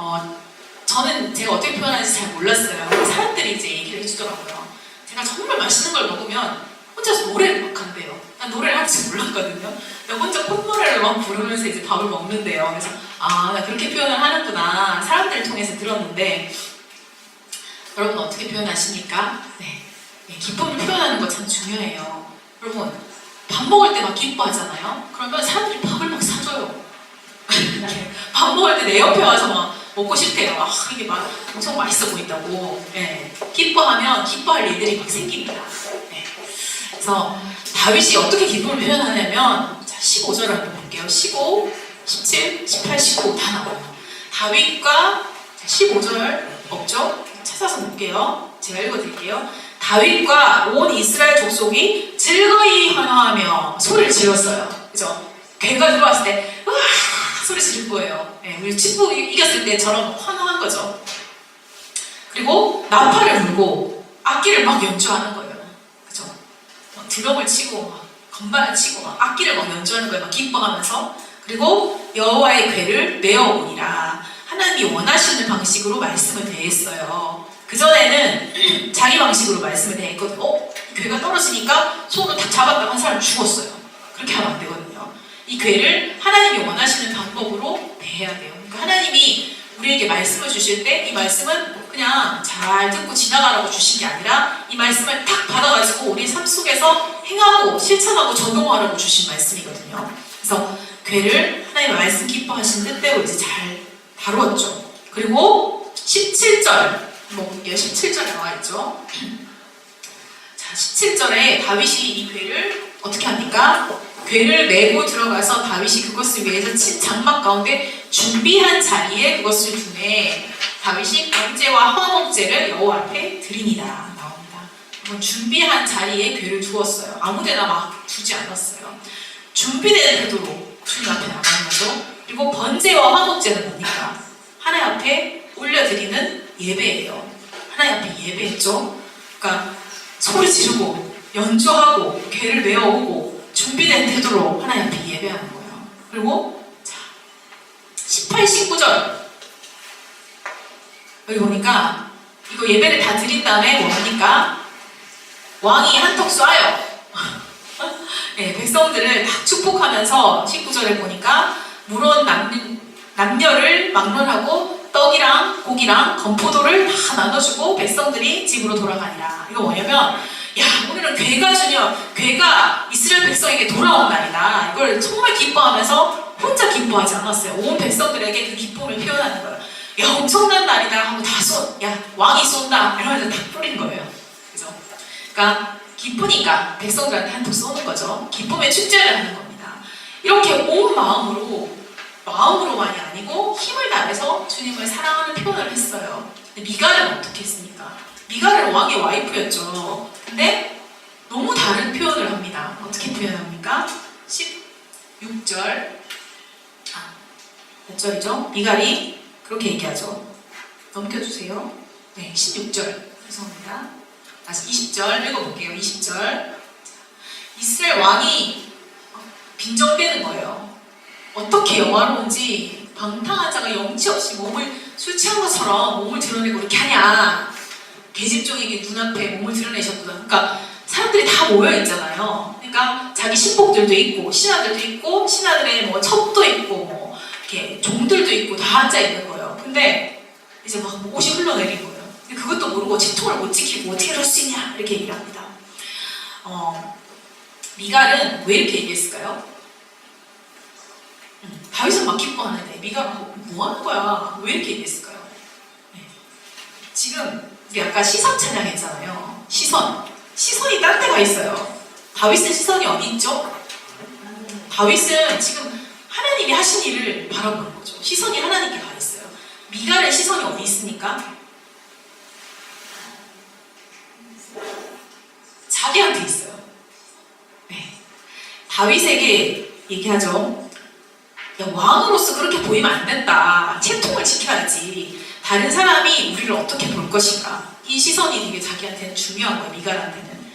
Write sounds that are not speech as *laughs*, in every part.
어, 저는 제가 어떻게 표현하는지 잘 몰랐어요. 사람들이 이제 얘기를 해주더라고요. 제가 정말 맛있는 걸 먹으면 혼자서 노래를 막 한대요. 난 노래를 할줄 몰랐거든요. 근데 혼자 콧노래를 막 부르면서 이제 밥을 먹는데요. 그래서 아, 나 그렇게 표현을 하는구나. 사람들을 통해서 들었는데 여러분 어떻게 표현하십니까? 네. 네, 기쁨을 표현하는 거 참 중요해요. 여러분 밥 먹을 때 막 기뻐하잖아요. 그러면 사람들이 밥을 막 사줘요. *laughs* 밥 먹을 때 내 옆에 와서 막 먹고 싶대요. 아, 이게 막 엄청 맛있어 보인다고. 예. 기뻐하면 기뻐할 일들이 막 생깁니다. 예. 그래서 다윗이 어떻게 기쁨을 표현하냐면 자, 15절을 한번 볼게요. 15, 17, 18, 19 다 나와요. 다윗과 15절 없죠? 찾아서 볼게요. 제가 읽어드릴게요. 다윗과 온 이스라엘 족속이 즐거이 환호하며 소리를 질렀어요. 그죠? 괴가 들어왔을 때 소리 지를 거예요. 예, 우리 친구 이겼을 때처럼 환호한 거죠. 그리고 나팔을 불고 악기를 막 연주하는 거예요. 그죠? 막 드럼을 치고 막 건반을 치고 막 악기를 막 연주하는 거예요. 막 기뻐하면서 그리고 여호와의 괴를 메어오니라 하나님이 원하시는 방식으로 말씀을 대했어요. 그 전에는 *clears throat* 자기 방식으로 말씀을 대했거든요. 어? 이 괴가 떨어지니까 손으로 탁 잡았다가 한 사람 죽었어요. 그렇게 하면 안 되거든요. 이 괴를 하나님이 원하시는 방법으로 대해야 돼요. 그러니까 하나님이 우리에게 말씀을 주실 때 이 말씀은 그냥 잘 듣고 지나가라고 주신 게 아니라 이 말씀을 탁 받아가지고 우리 삶 속에서 행하고 실천하고 적용하라고 주신 말씀이거든요. 그래서 괴를 하나님의 말씀 기뻐하신 뜻대로 이제 잘 다루었죠. 그리고 17절 뭐 볼게요. 17절에 나와 있죠. *clears throat* 자, 17절에 다윗이 이 괴를 어떻게 합니까? 괴를 메고 들어가서 다윗이 그것을 위해서 친 장막 가운데 준비한 자리에 그것을 두매 다윗이 번제와 화목제를 여호와 앞에 드리니라 나옵니다. 준비한 자리에 괴를 두었어요. 아무데나 막 두지 않았어요. 준비된 태도로 주님 앞에 나가는 거죠. 그리고 번제와 화목제는 뭡니까? 하나님 앞에 올려드리는 예배예요. 하나님 앞에 예배했죠. 그러니까 소리 지르고 연주하고 괴를 메어오고 준비된 태도로 하나님 앞에 예배하는 거예요. 그리고 자 18, 19절 여기 보니까 이거 예배를 다 드린 다음에 뭐 합니까? 왕이 한턱 쏴요. 네, *laughs* 백성들을 다 축복하면서 19절에 보니까 물론 남, 남녀를 막론하고 떡이랑 고기랑 건포도를 다 나눠주고 백성들이 집으로 돌아가니라. 이거 뭐냐면 야 오늘은 괴가 주녀 괴가 이스라엘 백성에게 돌아온 날이다. 이걸 정말 기뻐하면서 혼자 기뻐하지 않았어요. 온 백성들에게 그 기쁨을 표현하는 거예요. 야 엄청난 날이다 하고 다 쏜. 야 왕이 쏜다 이러면서 다 뿌린 거예요. 그죠? 그러니까 기쁘니까 백성들한테 한턱 쏘는 거죠. 기쁨의 축제를 하는 겁니다. 이렇게 온 마음으로 마음으로만이 아니고 힘을 다해서 주님을 사랑하는 표현을 했어요. 근데 미갈은 어떻게 했습니까? 미갈은 왕의 와이프였죠. 근데 너무 다른 표현을 합니다. 어떻게 표현합니까? 16절. 아, 몇 절이죠? 미갈이 그렇게 얘기하죠. 넘겨주세요. 네, 16절. 죄송합니다. 다시 20절 읽어볼게요. 20절. 이스라엘 왕이 빈정대는 거예요. 어떻게 영화로운지 방탕한 자가 영치 없이 몸을 술 취한 것처럼 몸을 드러내고 이렇게 하냐. 계집종에게 눈앞에 몸을 드러내셨구나. 그러니까 사람들이 다 모여 있잖아요. 그러니까 자기 신복들도 있고 신하들도 있고 신하들의 뭐 첩도 있고 뭐 이렇게 종들도 있고 다 앉아 있는 거예요. 근데 이제 막 옷이 흘러내린 거예요. 근데 그것도 모르고 채통을 못 지키고 어떻게 이럴 수 있냐 이렇게 얘기를 합니다. 어, 미갈은 왜 이렇게 얘기했을까요? 음, 다윗은 막 기뻐하는데 미갈은 뭐, 뭐 하는 거야? 왜 이렇게 얘기했을까요? 네. 지금 우리 아까 시선 찬양했잖아요. 시선. 시선이 딴 데가 있어요. 다윗은 시선이 어디 있죠? 다윗은 지금 하나님이 하신 일을 바라보는 거죠. 시선이 하나님께 가 있어요. 미갈의 시선이 어디 있습니까? 자기한테 있어요. 네. 다윗에게 얘기하죠. 야, 왕으로서 그렇게 보이면 안 된다. 채통을 지켜야지. 다른 사람이 우리를 어떻게 볼 것인가. 이 시선이 되게 자기한테는 중요한 거야, 미갈한테는.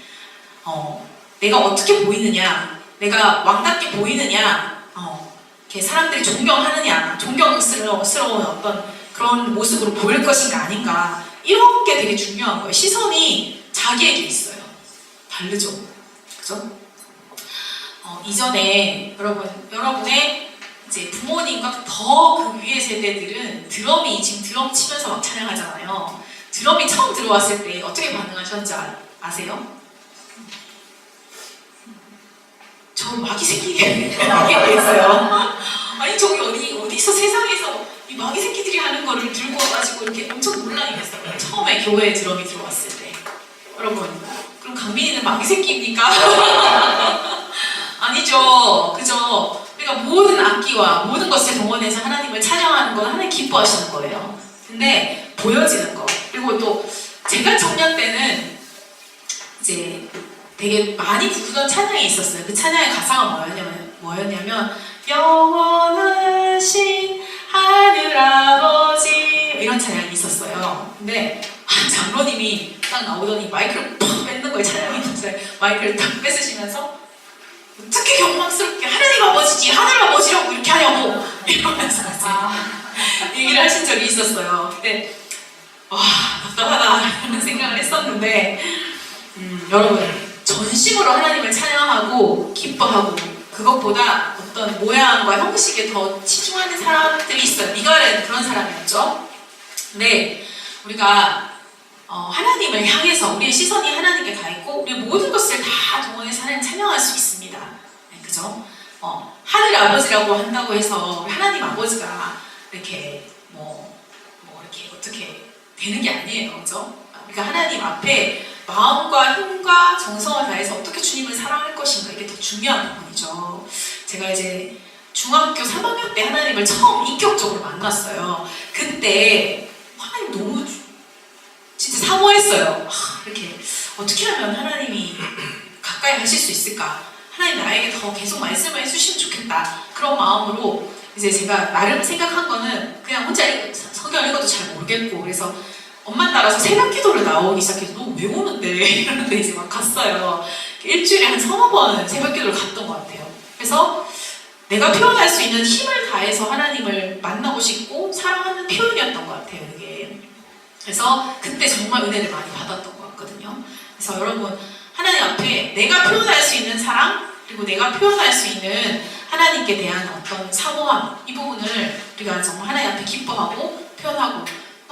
어, 내가 어떻게 보이느냐, 내가 왕답게 보이느냐, 어, 이렇게 사람들이 존경하느냐, 존경스러운 어떤 그런 모습으로 보일 것인가 아닌가 이런 게 되게 중요한 거예요. 시선이 자기에게 있어요. 다르죠. 그죠? 어, 이전에 여러분, 여러분의 이제 부모님과 더 그 위의 세대들은 드럼이 지금 드럼 치면서 막 찬양하잖아요. 드럼이 처음 들어왔을 때 어떻게 반응하셨는지 아, 아세요? 저 마귀 새끼게 있어요. 아니 저기 어디 어디서 세상에서 이 마귀 새끼들이 하는 거를 들고 와가지고 이렇게 엄청 논란이 됐어요. 처음에 교회에 드럼이 들어왔을 때. 여러분, 그럼 강민이는 마귀 새끼입니까? *laughs* 아니죠. 그죠? 그러니까 모든 악기와 모든 것을 동원해서 하나님을 찬양하는 건 하나님 기뻐하시는 거예요. 근데 보여지는 거. 그리고 또 제가 청년 때는 이제 되게 많이 부르던 찬양이 있었어요. 그 찬양의 가사가 뭐였냐면, 뭐였냐면 영원하신 하늘 아버지 이런 찬양이 있었어요. 근데 한 장로님이 딱 나오더니 마이크를 팍 뺏는 거예요. 찬양이 있는데 마이크를 딱 뺏으시면서 어떻게 경망스럽게 하나님 아버지지 하늘 아버지라고 이렇게 하냐고 이러면서 이제 *laughs* 얘기를 하신 적이 있었어요. 근데 와 답답하다 이런 생각을 했었는데 음, 여러분 전심으로 하나님을 찬양하고 기뻐하고 그것보다 어떤 모양과 형식에 더 치중하는 사람들이 있어요. 미갈은 그런 사람이었죠. 근데 우리가 어, 하나님을 향해서 우리의 시선이 하나님께 가 있고 우리 모든 것을 다 동원해서 하나님 찬양할 수 있습니다. 네, 그죠? 어, 하늘 아버지라고 한다고 해서 하나님 아버지가 이렇게 뭐, 뭐 이렇게 어떻게 되는 게 아니에요, 그죠? 그러니까 하나님 앞에 마음과 힘과 정성을 다해서 어떻게 주님을 사랑할 것인가 이게 더 중요한 부분이죠. 제가 이제 중학교 3학년 때 하나님을 처음 인격적으로 만났어요. 그때 하나님 너무 진짜 사모했어요. 하, 이렇게 어떻게 하면 하나님이 가까이 하실 수 있을까? 하나님 나에게 더 계속 말씀을 해주시면 좋겠다. 그런 마음으로 이제 제가 나름 생각한 거는 그냥 혼자 읽- 성경 읽어도 잘 모르겠고 그래서 엄마 따라서 새벽 기도를 나오기 시작해서 너왜 오는데? 이러는데 이제 막 갔어요. 일주일에 한 서너 번 새벽 기도를 갔던 것 같아요. 그래서 내가 표현할 수 있는 힘을 다해서 하나님을 만나고 싶고 사랑하는 표현이었던 것 같아요. 이게. 그래서 그때 정말 은혜를 많이 받았던 것 같거든요. 그래서 여러분 하나님 앞에 내가 표현할 수 있는 사랑 그리고 내가 표현할 수 있는 하나님께 대한 어떤 사모함 이 부분을 우리가 정말 하나님 앞에 기뻐하고 표현하고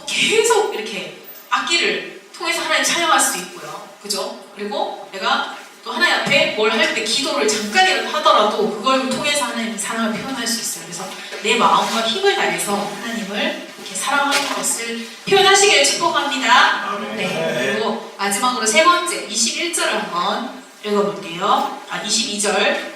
계속 이렇게 악기를 통해서 하나님 찬양할 수도 있고요. 그죠? 그리고 내가 또 하나님 앞에 뭘 할 때 기도를 잠깐이라도 하더라도 그걸 통해서 하나님 사랑을 표현할 수 있어요. 그래서 내 마음과 힘을 다해서 하나님을 이렇게 사랑하는 것을 표현하시길 축복합니다. 네. 그리고 마지막으로 세 번째 21절을 한번 읽어볼게요. 아 22절.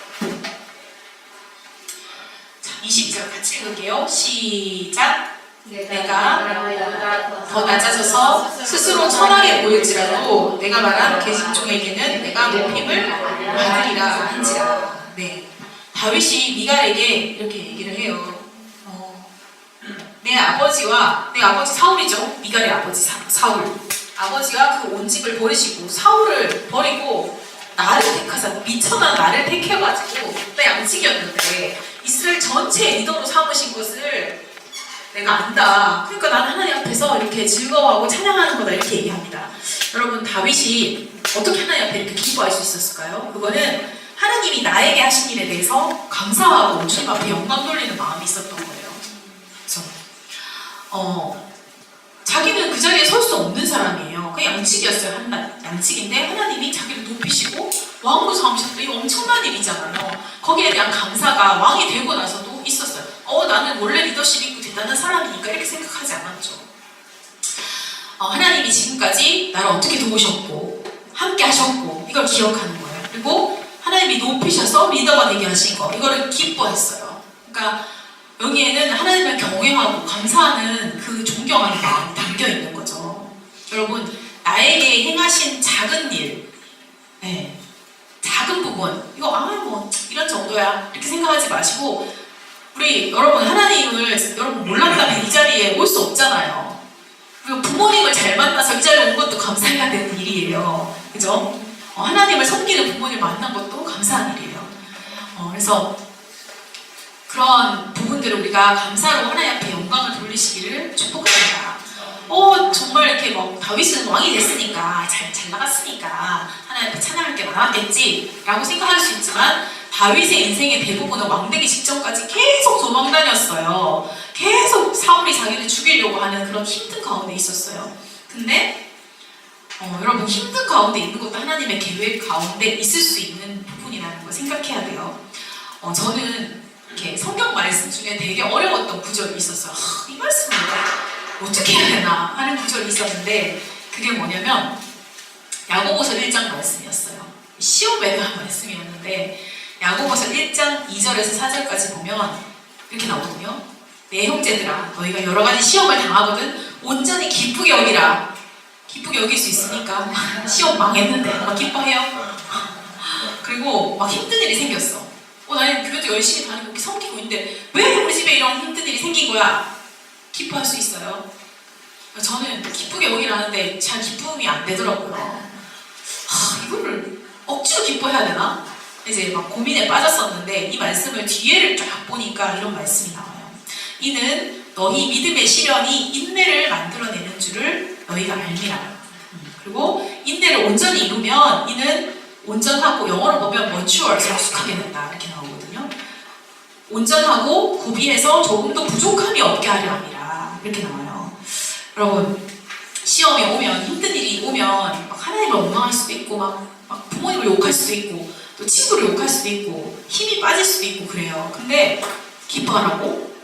자 22절 같이 읽을게요. 시작. 내가 더 낮아져서 스스로 천하게 보일지라도 내가 말한 계집종에게는 내가 높임을 받으리라 한지라. 네. 다윗이 미갈에게 이렇게 얘기를 해요. 어, 내 아버지와 내 아버지 사울이죠. 미갈의 아버지 사, 사울. 아버지가 그 온 집을 버리시고 사울을 버리고 나를 택하사 미천한 나를 택해가지고 나 양측이었는데 이스라엘 전체 리더로 삼으신 것을 내가 안다. 그러니까 나는 하나님 앞에서 이렇게 즐거워하고 찬양하는 거다 이렇게 얘기합니다. 여러분 다윗이 어떻게 하나님 앞에 이렇게 기뻐할 수 있었을까요? 그거는 하나님이 나에게 하신 일에 대해서 감사하고 주님 앞에 영광 돌리는 마음이 있었던 거예요. 그래서 어 자기는 그 자리에 설 수 없는 사람이에요. 그 양측이었어요. 한 양측인데 하나님이 자기를 높이시고 왕으로 삼으셨다. 이 엄청난 일이잖아요. 거기에 대한 감사가 왕이 되고 나서도 있었어요. 어 나는 원래 리더십 있고 대단한 사람이니까 이렇게 생각하지 않았죠. 어, 하나님이 지금까지 나를 어떻게 도우셨고 함께 하셨고 이걸 기억하는 거예요. 그리고 하나님이 높이셔서 리더가 되게 하신 거 이거를 기뻐했어요. 그러니까 여기에는 하나님을 경외하고 감사하는 그 존경하는 마음이 담겨 있는 거죠. 여러분 나에게 행하신 작은 일, 네, 작은 부분 이거 아 뭐 이런 정도야 이렇게 생각하지 마시고 우리 여러분 하나님을 여러분 몰랐다면 이 자리에 올 수 없잖아요. 그리고 부모님을 잘 만나서 이 자리에 온 것도 감사해야 되는 일이에요. 그죠? 어, 하나님을 섬기는 부모님 만난 것도 감사한 일이에요. 어, 그래서 그런 부분들을 우리가 감사로 하나님 앞에 영광을 돌리시기를 축복합니다. 정말 이렇게 뭐 다윗은 왕이 됐으니까 잘, 잘 나갔으니까 하나님 앞에 찬양할 게 많았겠지라고 생각할 수 있지만 다윗의 인생의 대부분은 왕되기 직전까지 계속 도망 다녔어요. 계속 사울이 자기를 죽이려고 하는 그런 힘든 가운데 있었어요. 근데 어, 여러분 힘든 가운데 있는 것도 하나님의 계획 가운데 있을 수 있는 부분이라는 걸 생각해야 돼요. 어, 저는 이렇게 성경 말씀 중에 되게 어려웠던 구절이 있었어요. 하, 이 말씀을 내가 어떻게 해야 되나 하는 구절이 있었는데 그게 뭐냐면 야고보서 1장 말씀이었어요. 시험에 대한 말씀이었는데 야고보서 1장 2절에서 4절까지 보면 이렇게 나오거든요. 내 형제들아 너희가 여러 가지 시험을 당하거든 온전히 기쁘게 여기라. 기쁘게 여길 수 있으니까 시험 망했는데 막 기뻐해요. 그리고 막 힘든 일이 생겼어. 어, 나는 교회도 열심히 다니고 섬기고 있는데 왜 우리 집에 이런 힘든 일이 생긴 거야? 기뻐할 수 있어요. 저는 기쁘게 여기라는데 잘 기쁨이 안 되더라고요. 하, 이거를 억지로 기뻐해야 되나? 이제 막 고민에 빠졌었는데 이 말씀을 뒤에를 쫙 보니까 이런 말씀이 나와요. 이는 너희 믿음의 시련이 인내를 만들어내는 줄을 너희가 알미라. 음, 그리고 인내를 온전히 이루면 이는 온전하고 영어로 보면 mature, 성숙하게 된다 이렇게 나오거든요. 온전하고 구비해서 조금도 부족함이 없게 하려 함이라 이렇게 나와요. 여러분 시험이 오면 힘든 일이 오면 막 하나님을 원망할 수도 있고 막, 막 부모님을 욕할 수도 있고 또 친구를 욕할 수도 있고 힘이 빠질 수도 있고 그래요. 근데 기뻐하라고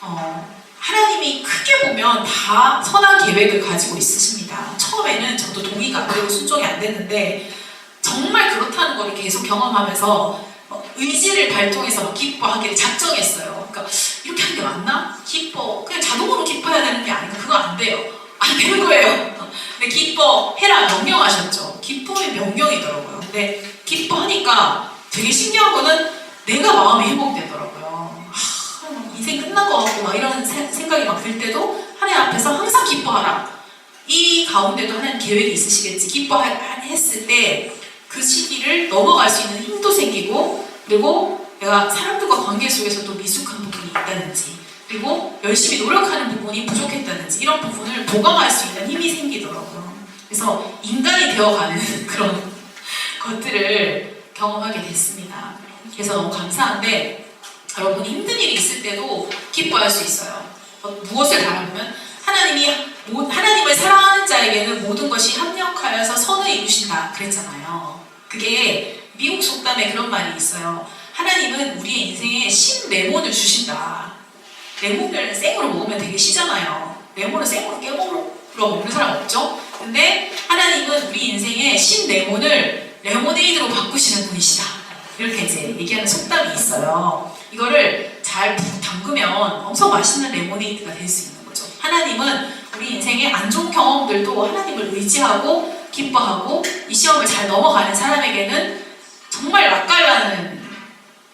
어, 하나님이 크게 보면 다 선한 계획을 가지고 있으십니다. 처음에는 저도 동의가 안 되고 순종이 안 됐는데 정말 그렇다는 걸 계속 경험하면서 어, 의지를 발동해서 막 기뻐하기를 작정했어요. 그러니까 이렇게 하는 게 맞나? 기뻐. 그냥 자동으로 기뻐해야 되는 게 아니고 그거 안 돼요. 안 되는 거예요. 근데 기뻐해라 명령하셨죠. 기쁨이 명령이더라고요. 근데 기뻐하니까 되게 신기한 거는 내가 마음이 회복되더라고요. 하, 막 인생 끝난 것 같고 막 이런 세- 생각이 막 들 때도 하나님 앞에서 항상 기뻐하라. 이 가운데도 하나님 계획이 있으시겠지. 기뻐했을 때 그 시기를 넘어갈 수 있는 힘도 생기고 그리고 내가 사람들과 관계 속에서도 미숙한 부분이 있다든지 그리고 열심히 노력하는 부분이 부족했다든지 이런 부분을 보강할 수 있는 힘이 생기더라고요. 그래서 인간이 되어가는 *laughs* 그런 것들을 경험하게 됐습니다. 그래서 너무 감사한데 여러분 힘든 일이 있을 때도 기뻐할 수 있어요. 어, 무엇을 바라보면 하나님이 모- 하나님을 사랑하는 자에게는 모든 것이 합력하여서 선을 이루신다 그랬잖아요. 그게 미국 속담에 그런 말이 있어요. 하나님은 우리의 인생에 신 레몬을 주신다. 레몬을 생으로 먹으면 되게 시잖아요. 레몬을 생으로 깨먹으러 먹는 사람 없죠? 근데 하나님은 우리 인생에 신 레몬을 레모네이드로 바꾸시는 분이시다. 이렇게 이제 얘기하는 속담이 있어요. 이거를 잘푹 담그면 엄청 맛있는 레모네이드가 될 수 있는 거죠. 하나님은 우리 인생의 안 좋은 경험들도 하나님을 의지하고 기뻐하고 이 시험을 잘 넘어가는 사람에게는 정말 맛깔나는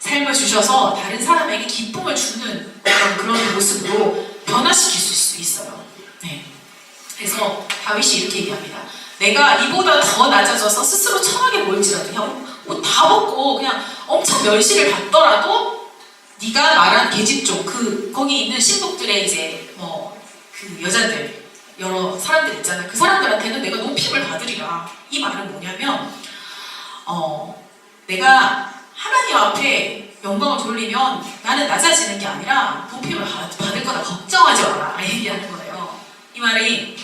삶을 주셔서 다른 사람에게 기쁨을 주는 그런, 그런 모습으로 변화시킬 수 있어요. 네. 그래서 다윗이 이렇게 얘기합니다. 내가 이보다 더 낮아져서 스스로 천하게 보일지라도 그냥 옷다 벗고 그냥 엄청 멸시를 받더라도 네가 말한 계집종 그 거기 있는 신복들의 이제 뭐 그 여자들 여러 사람들 있잖아요. 그 사람들한테는 내가 높임을 받으리라. 이 말은 뭐냐면 어 내가 하나님 앞에 영광을 돌리면 나는 낮아지는 게 아니라 받- 받을 거다 걱정하지 마라 얘기하는 거예요. 이 말이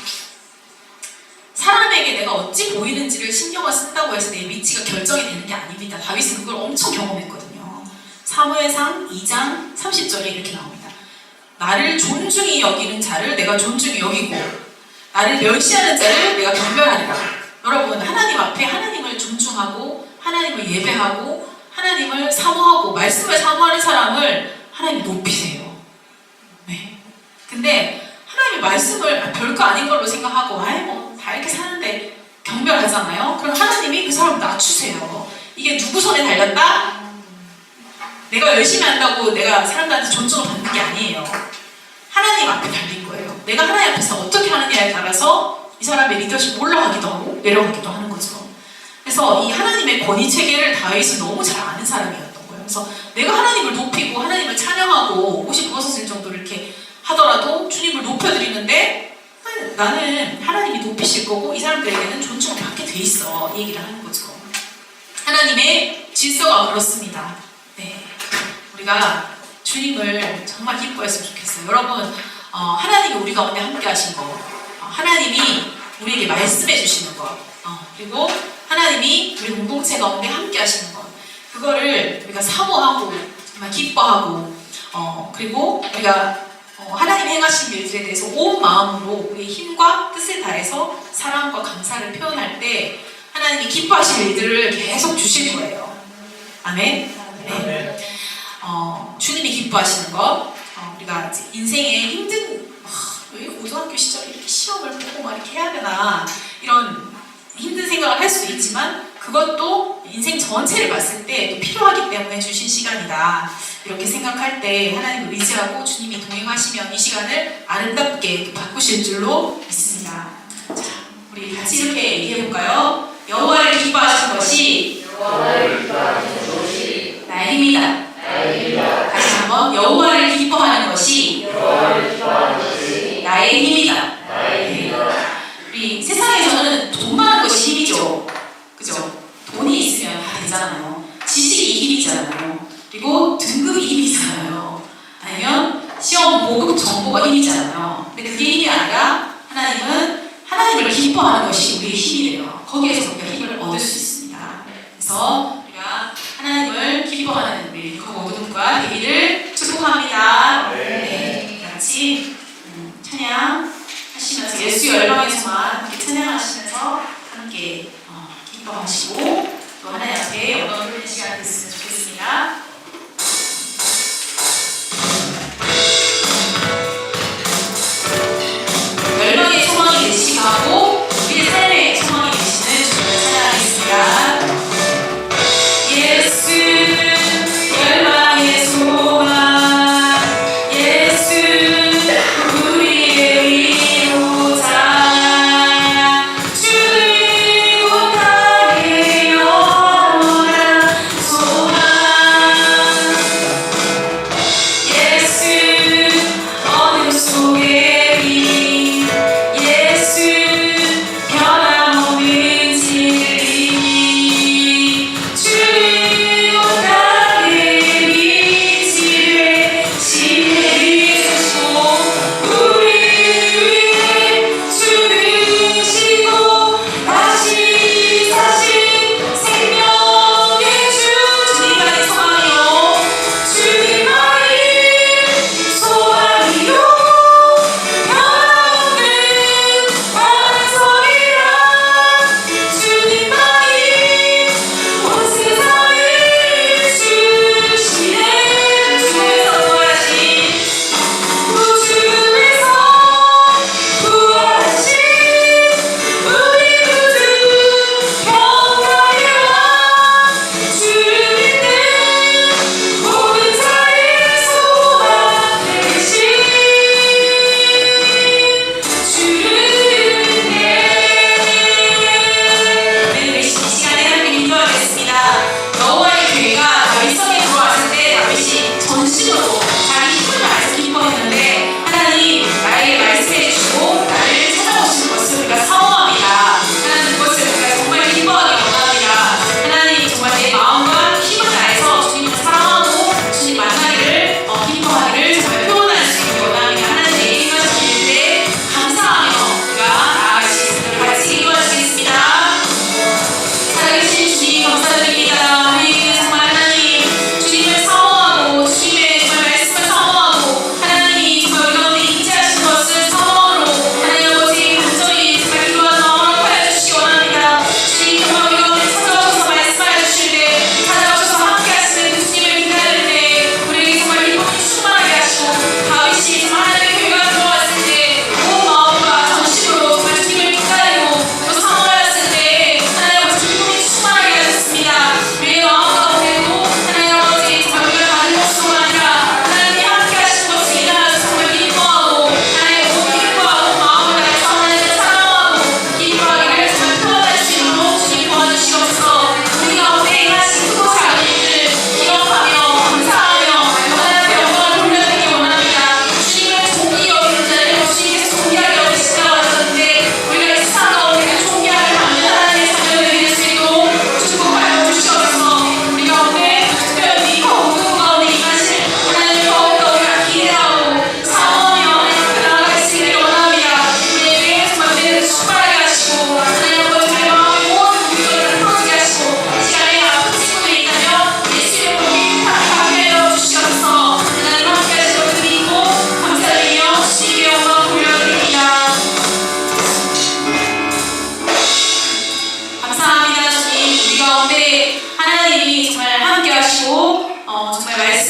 사람에게 내가 어찌 보이는지를 신경을 쓴다고 해서 내 위치가 결정이 되는 게 아닙니다. 다윗은 그걸 엄청 경험했거든요. 사무엘상 2장 30절에 이렇게 나옵니다. 나를 존중히 여기는 자를 내가 존중히 여기고 나를 멸시하는 자를 내가 경멸하리라. 여러분 하나님 앞에 하나님을 존중하고 하나님을 예배하고 하나님을 사모하고 말씀을 사모하는 사람을 하나님 높이세요. 네. 근데 하나님의 말씀을 아, 별거 아닌 걸로 생각하고 아이 뭐다 이렇게 사는데 경멸하잖아요. 그럼 하나님이 그 사람 낮추세요. 이게 누구 손에 달렸다? 내가 열심히 한다고 내가 사람들한테 존중을 받는 게 아니에요. 하나님 앞에 달린 거예요. 내가 하나님 앞에서 어떻게 하느냐에 따라서 이 사람의 리더십 올라가기도 하고 내려가기도 하는. 그래서 이 하나님의 권위 체계를 다윗이 너무 잘 아는 사람이었던 거예요. 그래서 내가 하나님을 높이고 하나님을 찬양하고 옷이 벗어질 정도로 이렇게 하더라도 주님을 높여드리는데 나는 하나님이 높이실 거고 이 사람들에게는 존중을 받게 돼 있어 이 얘기를 하는 거죠. 하나님의 질서가 그렇습니다. 네, 우리가 주님을 정말 기뻐했으면 좋겠어요. 여러분, 어, 하나님이 우리 가운데 함께 하신 거, 어, 하나님이 우리에게 말씀해 주시는 것, 어, 그리고 하나님이 우리 공동체 가운데 함께 하시는 것, 그거를 우리가 사모하고 정말 기뻐하고, 어, 그리고 우리가 어, 하나님 행하신 일들에 대해서 온 마음으로 우리의 힘과 뜻을 다해서 사랑과 감사를 표현할 때 하나님이 기뻐하실 일들을 계속 주실 거예요. 아멘. 네. 어, 주님이 기뻐하시는 것, 어, 우리가 인생에 힘든, 아, 왜 고등학교 시절에 이렇게 시험을 보고 막 이렇게 해야 되나, 이런 힘든 생각을 할 수도 있지만, 그것도 인생 전체를 봤을 때또 필요하기 때문에 주신 시간이다. 이렇게 생각할 때 하나님을 의지하고 주님이 동행하시면 이 시간을 아름답게 또 바꾸실 줄로 믿습니다. 자, 우리 같이 이렇게 얘기해 볼까요? 여호와를 기뻐하시는 것이 나의 힘이다. 다시 한번 여호와를 기뻐하는 것이 나의 힘이다. 네. 우리 세상에서는 돈 많은 것이 힘이죠. 그죠? 돈이 있으면 다 되잖아요. 지식이 힘이잖아요. 그리고 등급이 힘이잖아요. 시험 보급 정보가 힘이잖아요. 근데 그게 힘이 아니라 하나님은 하나님을 기뻐하는 것이 우리의 힘이래요. 거기에서 우리가 힘을 얻을 수 있습니다. 그래서 우리가 하나님을 기뻐하는 우리 그 모든과 되기를 축복합니다. 네, 같이 음, 찬양 하시면서 예수 열방에서만 찬양하시면서 함께 어, 기뻐하시고 또 하나님 앞에 영광 돌리는 시간 됐으면 좋겠습니다. 소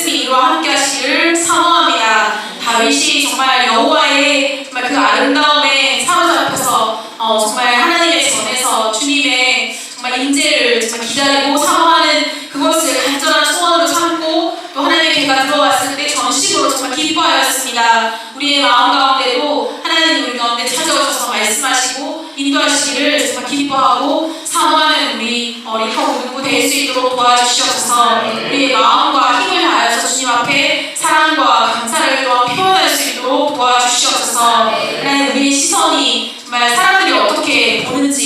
엑스비와 함께 하시길 사모합니다. 다윗이 정말 여호와의 정말 그 아름다움에 사로잡혀서 어, 정말 하나님의 전에서 주님의 정말 인재를 정말 기다리고 사모하는 그것을 간절한 소원으로 삼고 또 하나님의 개가 들어왔을 때 전식으로 정말 기뻐하였습니다. 우리의 마음 가운데도 하나님 우리 가운데 기뻐하고 사모하는 우리 어, 리커 공부 될수 있도록 도와주시옵소서. 우리의 마음과 힘을 다하여서 주님 앞에 사랑과 감사를 또한 표현할 수 있도록 도와주시옵소서. 하나님 우리의 시선이 정말 사람들이 어떻게 보는지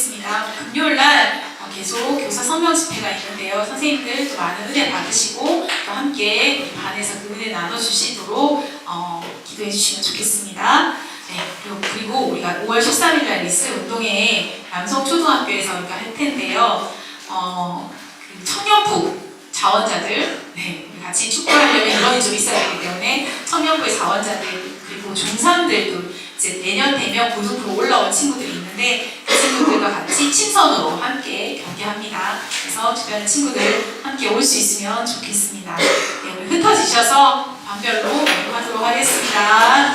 앞으로 하겠습니다. 금요일 날 어, 계속 교사 성명 집회가 있는데요. 선생님들 또 많은 은혜 받으시고 또 함께 반에서 그 은혜 나눠주시도록 어, 기도해 주시면 좋겠습니다. 네, 그리고, 그리고 우리가 5월 13일 날 리스 운동회 남성초등학교에서 우리가 할 텐데요. 어, 그 청년부 자원자들, 네, 같이 축구하려면 인원이 좀 있어야 되기 때문에 청년부의 자원자들 그리고 중3들도 이제 내년 되면 고등부로 올라온 친구들이 있는데 그 친구들과 같이 친선으로 함께 경기합니다. 그래서 주변 친구들 함께 올 수 있으면 좋겠습니다. 네, 흩어지셔서 반별로 하도록 하겠습니다.